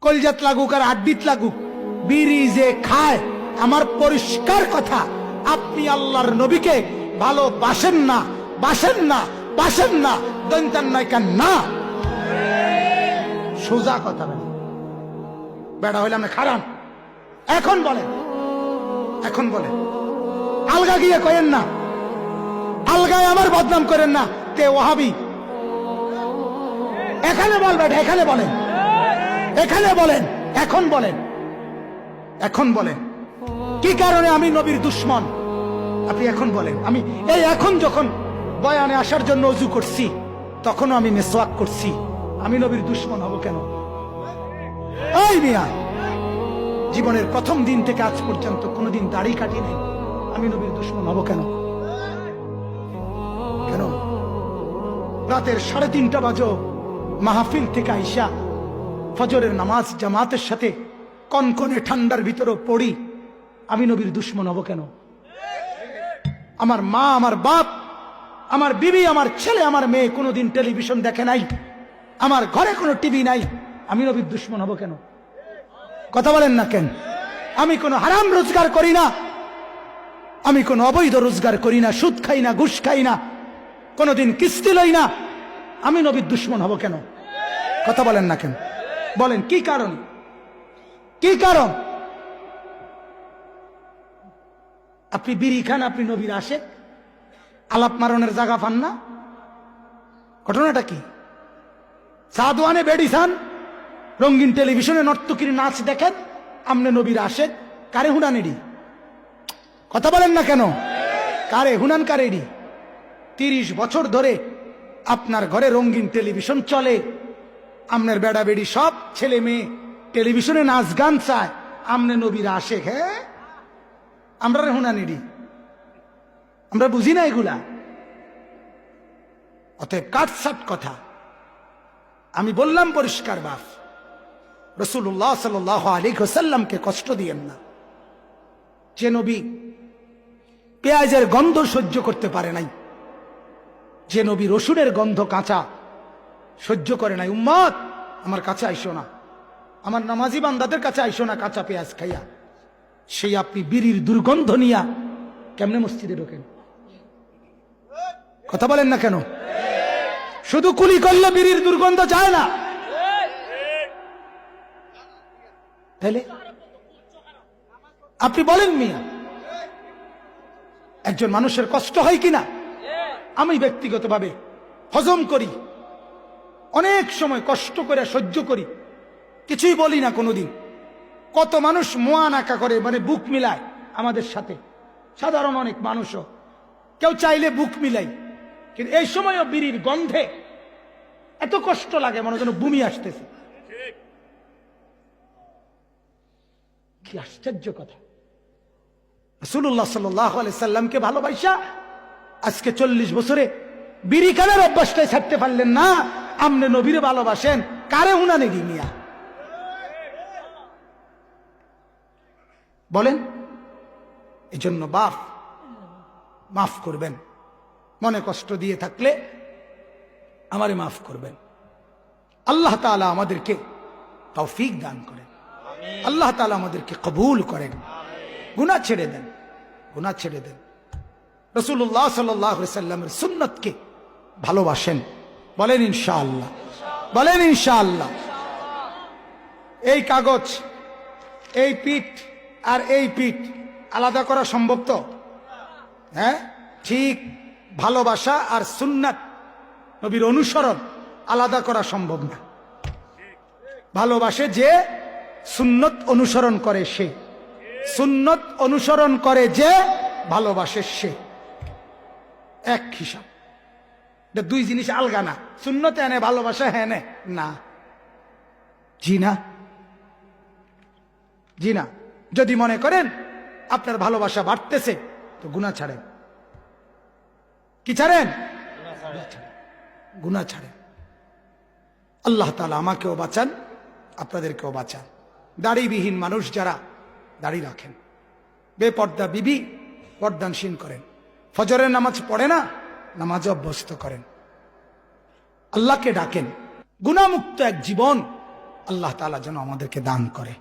কলজাত লাগুক আর আড্ডিত লাগুক, বিড়ি যে খায়, আমার পরিষ্কার কথা, আপনি আল্লাহর নবীকে ভালোবাসেন না, বাসেন না বাসেন না, দন্তান নায়িকা না। সোজা কথা বলেন। বেড়া হইলাম খারাপ এখন বলেন। এখন বলেন। আলগা গিয়ে কয়েন না। আলগায় আমার বদনাম করেন না। কে ওহাবি। এখানে বলবেন এখানে বলেন। এখানে বলেন, এখন বলেন এখন বলেন। কি কারণে আমি নবীর দুশ্মন? আপনি এখন বলেন। আমি এই এখন যখন বয়ানে আসার জন্য অজু করছি, তখনও আমি মেসওয়াক করছি। আমি নবীর দুশ্মন হব কেন? এই মিয়া, জীবনের প্রথম দিন থেকে আজ পর্যন্ত কোনোদিন দাড়ি কাটি নেই। আমি নবীর দুশ্মন হব কেন? কেন? রাতের সাড়ে তিনটা বাজো মাহফিল থেকে আইসা ফজরের নামাজ জামাতের সাথে কনকনে ঠান্ডার ভিতরও পড়ি। আমি নবীর দুশ্মন হব কেন? আমার মা, আমার বাপ, আমার বিবি, আমার ছেলে, আমার মেয়ে কোনোদিন টেলিভিশন দেখে নাই। আমার ঘরে কোনো টিভি নাই। আমি নবীর দুশ্মন হব কেন? কথা বলেন না কেন? আমি কোনো হারাম রোজগার করি না। আমি কোনো অবৈধ রোজগার করি না। সুদ খাই না, ঘুষ খাই না। কোনোদিন কিস্তি লই না। আমি নবীর দুশ্মন হব কেন? কথা বলেন না কেন? বলেন, কি কারণ? কি কারণ? আপনি বিড়ি খান, আপনি নবীর আসে আলাপ মারণের জায়গা পান না। ঘটনাটা কি? সাদওয়ানে বেডি খান, রঙিন টেলিভিশনে নর্তকীর নাচ দেখেন, আমনে নবীর আসে কারে হুনানেডি কথা বলেন না কেন? কারে হুনান কারেডি তিরিশ বছর ধরে আপনার ঘরে রঙিন টেলিভিশন চলে। আমনের বেড়া বেড়ি সব ছেলে মেয়ে টেলিভিশনে নাচ গান চায়। আমনে নবীর আসে হ্যাঁ আমরা রে হুনানিডি আমরা বুঝি না এগুলা। অতএব কাটসাট কথা। আমি বললাম, পরিষ্কার বাপ রসুল্লাহ সাল আলী হোসাল্লামকে কষ্ট দিয়েন না। যে নবী পেঁয়াজের গন্ধ সহ্য করতে পারে নাই, যে নবী রসুনের গন্ধ কাঁচা সহ্য করে নাই। উম্মত, আমার কাছে আইসো না। আমার নামাজি বান্দাদের কাছে আইসো না কাঁচা পেঁয়াজ খাইয়া। সেই আপনি বিড়ির দুর্গন্ধ নিয়া কেমনে মসজিদে ঢোকেন? কথা বলেন না কেন? শুধু কুলি করলে বিড়ির দুর্গন্ধ যায় না। তাহলে আপনি বলেন মিয়া, একজন মানুষের কষ্ট হয় কিনা? আমি ব্যক্তিগতভাবে হজম করি। অনেক সময় কষ্ট করে, সহ্য করি। কিছুই বলি না কোনোদিন। কত মানুষ মোয়া নাকা করে মানে বুক মিলায় আমাদের সাথে। সাধারণ অনেক মানুষও। কেউ চাইলে বুক মিলাই। কিন্তু এই সময়ও বিড়ির গন্ধে এত কষ্ট লাগে, মনে যেন বুমি আসতেছে। কি আশ্চর্য কথা। রসুল্লাহ সাল্লাহ সাল্লামকে ভালোবাসা, আজকে চল্লিশ বছরে বিড়ি খানের অভ্যাসটাই ছাড়তে পারলেন না। আমনে নবীরে ভালোবাসেন কারে উনানে মিয়া? বলেন এই জন্য বাপ মাফ করবেন মনে কষ্ট দিয়ে থাকলে আমারে মাফ করবেন। আল্লাহ তাআলা আমাদেরকে তৌফিক দান করেন। আল্লাহ তাআলা আমাদেরকে কবুল করেন। গুনাহ ছেড়ে দেন গুনাহ ছেড়ে দেন। রসুল্লাহ সাল্লামের সুন্নতকে ভালোবাসেন। বলেন ইনশাআল্লাহ। বলেন ইনশাআল্লাহ। এই কাগজ, এই পিঠ আর এই পিঠ আলাদা করা সম্ভব তো? হ্যাঁ? ঠিক ভালোবাসা আর সুন্নাত নবীর অনুসরণ আলাদা করা সম্ভব না। ভালোবাসে যে সুন্নত অনুসরণ করে সে। সুন্নত অনুসরণ করে যে ভালোবাসে সে। এক হিসাব। এটা দুই জিনিস আলগা না। শূন্যতে এনে, ভালোবাসা হ্যাঁ না। জি না। জি না। যদি মনে করেন আপনার ভালোবাসা বাড়তেছে, তো গুণা ছাড়েন। কি ছাড়েন? গুণা ছাড়েন। আল্লাহ তালা আমাকেও বাঁচান, আপনাদেরকেও বাঁচান। দাড়িবিহীন মানুষ যারা, দাড়ি রাখেন। বেপর্দা বিবি পর্দানসীন করেন। ফজরের নামাজ পড়ে না নামাজ অভ্যস্ত করেন। আল্লাহকে ডাকেন। গুণামুক্ত এক জীবন আল্লাহ তালা যেন আমাদেরকে দান করে।